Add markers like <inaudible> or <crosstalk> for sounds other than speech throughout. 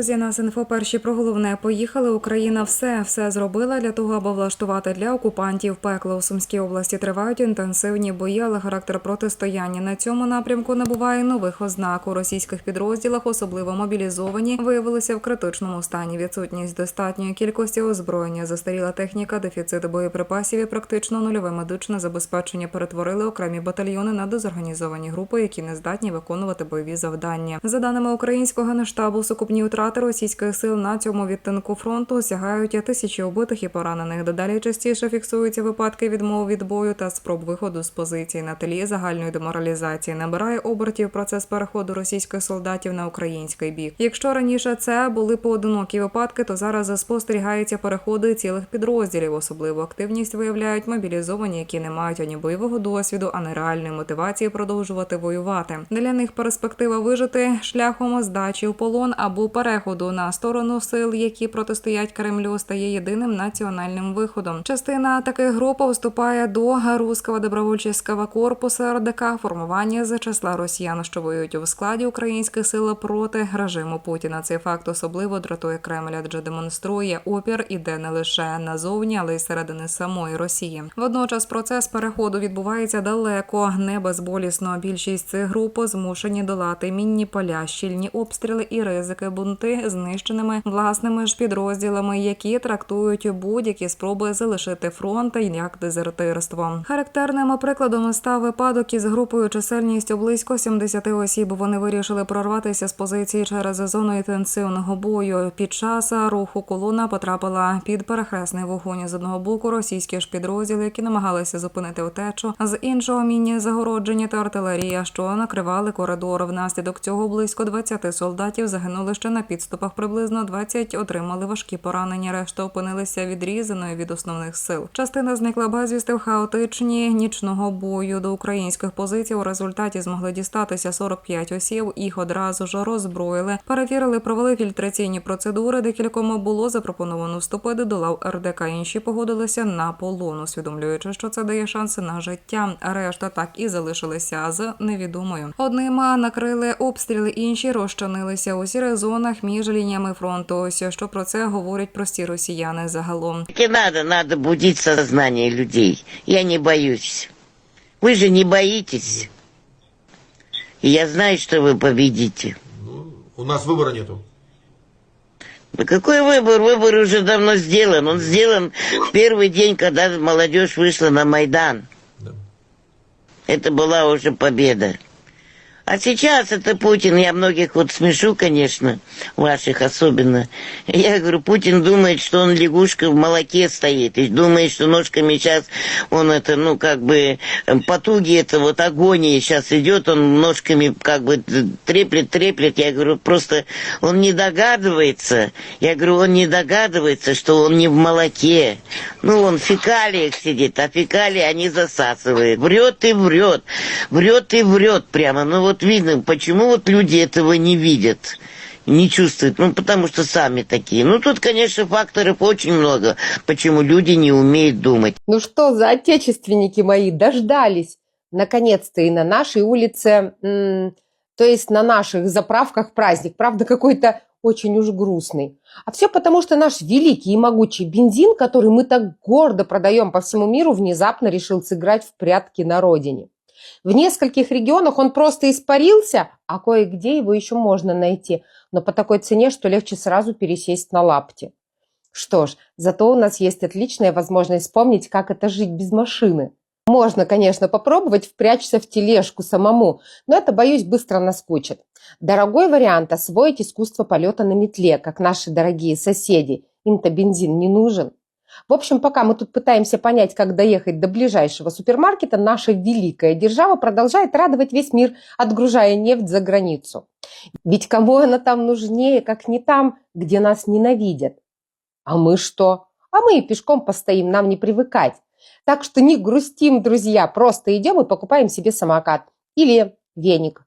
Друзі, нас інфо перші про головне поїхали. Україна все все зробила для того, аби влаштувати для окупантів пекло у Сумській області. Тривають інтенсивні бої, але характер протистояння на цьому напрямку набуває нових ознак. У російських підрозділах, особливо мобілізовані, виявилися в критичному стані. Відсутність достатньої кількості озброєння, застаріла техніка, дефіцит боєприпасів і практично нульове медичне забезпечення перетворили окремі батальйони на дезорганізовані групи, які не здатні виконувати бойові завдання. За даними українського генштабу, сукупні втрати російських сил на цьому відтинку фронту сягають тисячі убитих і поранених. Дедалі частіше фіксуються випадки відмов від бою та спроб виходу з позицій на тлі загальної деморалізації. Набирає обертів процес переходу російських солдатів на український бік. Якщо раніше це були поодинокі випадки, то зараз спостерігаються переходи цілих підрозділів. Особливу активність виявляють мобілізовані, які не мають ані бойового досвіду, ані реальної мотивації продовжувати воювати. Для них перспектива вижити шляхом здачі в полон або переходу на сторону сил, які протистоять Кремлю, стає єдиним національним виходом. Частина таких груп вступає до Руського добровольчого корпусу РДК, формування з числа росіян, що воюють у складі українських сил проти режиму Путіна. Цей факт особливо дратує Кремль, адже демонструє опір іде не лише назовні, але й середини самої Росії. Водночас процес переходу відбувається далеко, не безболісно. Більшість цих груп змушені долати мінні поля, щільні обстріли і ризики бунти знищеними власними ж підрозділами, які трактують будь-які спроби залишити фронт як дезертирство. Характерним прикладом став випадок із групою чисельністю близько 70 осіб. Вони вирішили прорватися з позиції через зону інтенсивного бою. Під час руху колона потрапила під перехресний вогонь з одного боку. Російські ж підрозділи, які намагалися зупинити утечу, з іншого мінні загородження та артилерія, що накривали коридор. Внаслідок цього близько 20 солдатів загинули ще на підступах. Приблизно 20 отримали важкі поранення. Решта опинилися відрізаною від основних сил. Частина зникла безвісти в хаотичні нічного бою до українських позицій. У результаті змогли дістатися 45 осіб. Їх одразу ж роззброїли, перевірили, провели фільтраційні процедури. Декільком було запропоновано вступити до лав РДК. Інші погодилися на полон, усвідомлюючи, що це дає шанси на життя. Решта так і залишилися з невідомою. Однима накрили обстріли, інші розчинилися у сірих зонах між лініями фронту. Ось що про це говорять прості росіяни загалом. Так и надо, надо будить сознание людей. Я не боюсь. Вы же не боитесь. И я знаю, что вы победите. Ну, у нас выбора нету. Да какой выбор? Выбор уже давно сделан. Он сделан в первый день, когда молодежь вышла на Майдан. Да. Это была уже победа. А сейчас это Путин, я многих вот смешу, конечно, ваших особенно. Я говорю, Путин думает, что он лягушка в молоке стоит, и думает, что ножками сейчас он это, ну, как бы, э, потуги, это вот агония сейчас идет, он ножками как бы треплет, треплет. Я говорю, просто он не догадывается, я говорю, он не догадывается, что он не в молоке. Ну, он в фекалиях сидит, а фекалии они засасывают. Врет и врет, врет и врет прямо. Ну, вот видно, почему вот люди этого не видят не чувствуют, ну, потому что сами такие. Ну, тут, конечно, факторов очень много, почему люди не умеют думать. Ну что за отечественники мои, дождались наконец-то и на нашей улице, то есть на наших заправках праздник. Правда, какой-то очень уж грустный. А все потому, что наш великий и могучий бензин, который мы так гордо продаем по всему миру, внезапно решил сыграть в прятки на родине. В нескольких регионах он просто испарился, а кое-где его еще можно найти, но по такой цене, что легче сразу пересесть на лапти. Что ж, зато у нас есть отличная возможность вспомнить, как это жить без машины. Можно, конечно, попробовать впрячься в тележку самому, но это, боюсь, быстро наскучит. Дорогой вариант – освоить искусство полета на метле, как наши дорогие соседи. Им-то бензин не нужен. В общем, пока мы тут пытаемся понять, как доехать до ближайшего супермаркета, наша великая держава продолжает радовать весь мир, отгружая нефть за границу. Ведь кому она там нужнее, как не там, где нас ненавидят? А мы что? А мы и пешком постоим, нам не привыкать. Так что не грустим, друзья, просто идем и покупаем себе самокат или веник.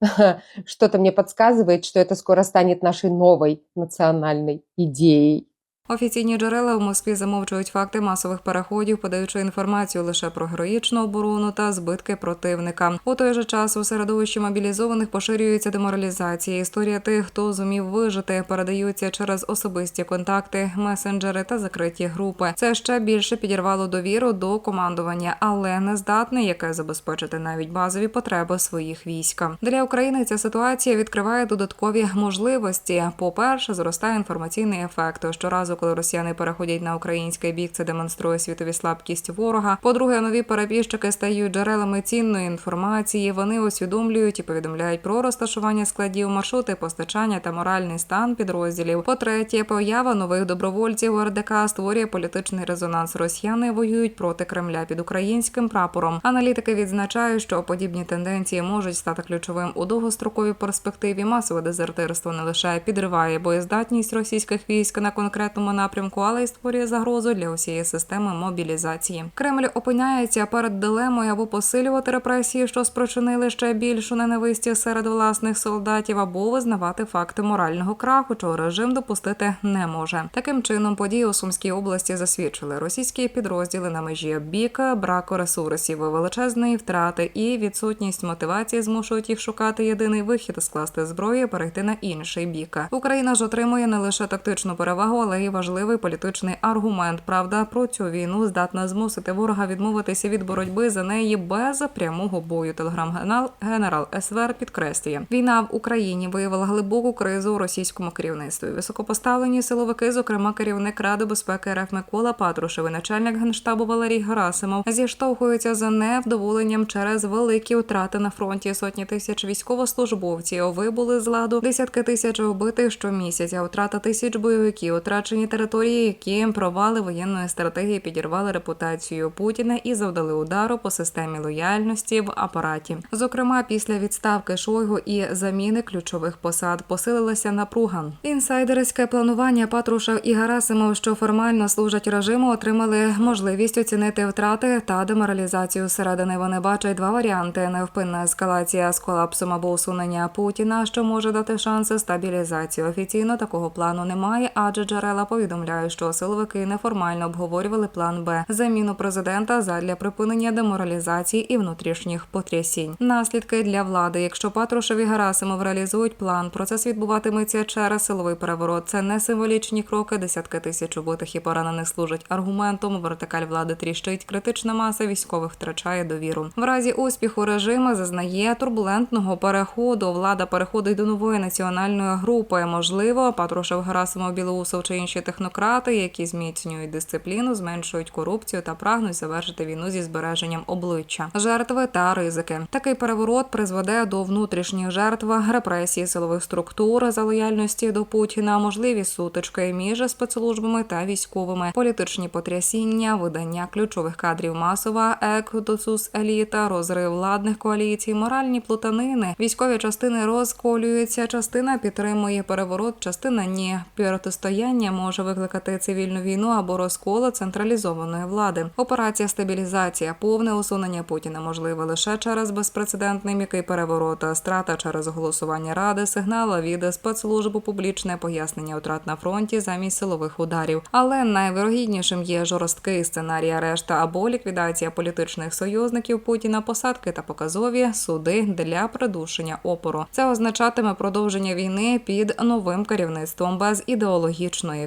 <laughs> Что-то мне подсказывает, что это скоро станет нашей новой национальной идеей. Офіційні джерела в Москві замовчують факти масових переходів, подаючи інформацію лише про героїчну оборону та збитки противника. У той же час у середовищі мобілізованих поширюється деморалізація. Історія тих, хто зумів вижити, передаються через особисті контакти, месенджери та закриті групи. Це ще більше підірвало довіру до командування, але не здатне, яке забезпечити навіть базові потреби своїх війська. Для України ця ситуація відкриває додаткові можливості. По-перше, зростає інформаційний ефект. Щоразу, коли росіяни переходять на український бік, це демонструє світові слабкість ворога. По-друге, нові перебіжчики стають джерелами цінної інформації. Вони усвідомлюють і повідомляють про розташування складів, маршрути постачання та моральний стан підрозділів. По-третє, поява нових добровольців РДК створює політичний резонанс. Росіяни воюють проти Кремля під українським прапором. Аналітики відзначають, що подібні тенденції можуть стати ключовим у довгостроковій перспективі. Масове дезертирство не лише підриває боєздатність російських військ на конкретному напрямку, але й створює загрозу для усієї системи мобілізації. Кремль опиняється перед дилемою або посилювати репресії, що спричинили ще більшу ненависті серед власних солдатів, або визнавати факти морального краху, чого режим допустити не може. Таким чином, події у Сумській області засвідчили російські підрозділи на межі бік, браку ресурсів, величезної втрати і відсутність мотивації змушують їх шукати єдиний вихід скласти зброю, перейти на інший бік. Україна ж отримує не лише тактичну перевагу, але й важливий політичний аргумент. Правда, про цю війну здатна змусити ворога відмовитися від боротьби за неї без прямого бою. Телеграм-генерал генерал СВР підкреслює, війна в Україні виявила глибоку кризу у російському керівництві. Високопоставлені силовики, зокрема керівник Ради безпеки РФ Микола Патрушев і начальник генштабу Валерій Герасимов, зіштовхуються за невдоволенням через великі втрати на фронті. Сотні тисяч військовослужбовців вибули з ладу, десятки тисяч убитих щомісяця, втрата тисяч бойовиків, втрачені території, які провали воєнної стратегії підірвали репутацію Путіна і завдали удару по системі лояльності в апараті. Зокрема, після відставки Шойгу і заміни ключових посад посилилася напруга. Інсайдерське планування Патрушев і Герасимов, що формально служать режиму, отримали можливість оцінити втрати та деморалізацію зсередини. Вони бачать два варіанти: невпинна ескалація з колапсом або усунення Путіна, що може дати шанси стабілізації. Офіційно такого плану немає, адже джерела повідомляють, що силовики неформально обговорювали план Б заміну президента задля припинення деморалізації і внутрішніх потрясінь. Наслідки для влади, якщо Патрушев і Герасимов реалізують план, процес відбуватиметься через силовий переворот. Це не символічні кроки. Десятки тисяч убитих і поранених служать аргументом. Вертикаль влади тріщить. Критична маса військових втрачає довіру. В разі успіху режиму зазнає турбулентного переходу. Влада переходить до нової національної групи. Можливо, Патрушев, Герасимов, Білоусов чи інші технократи, які зміцнюють дисципліну, зменшують корупцію та прагнуть завершити війну зі збереженням обличчя, жертви та ризики. Такий переворот призведе до внутрішніх жертв, репресії силових структур за лояльності до Путіна, можливі сутички між спецслужбами та військовими, політичні потрясіння, видання ключових кадрів масова, екдосус еліта, розрив владних коаліцій, моральні плутанини. Військові частини розколюються, частина підтримує переворот, частина ні. Протистояння може викликати цивільну війну або розкол централізованої влади. Операція стабілізація, повне усунення Путіна можливе лише через безпрецедентний м'який переворот, страта через голосування ради, сигнал від спецслужб, публічне пояснення втрат на фронті замість силових ударів. Але найвирогіднішим є жорсткий сценарій арешта або ліквідація політичних союзників Путіна, посадки та показові суди для придушення опору. Це означатиме продовження війни під новим керівництвом без ідеологічної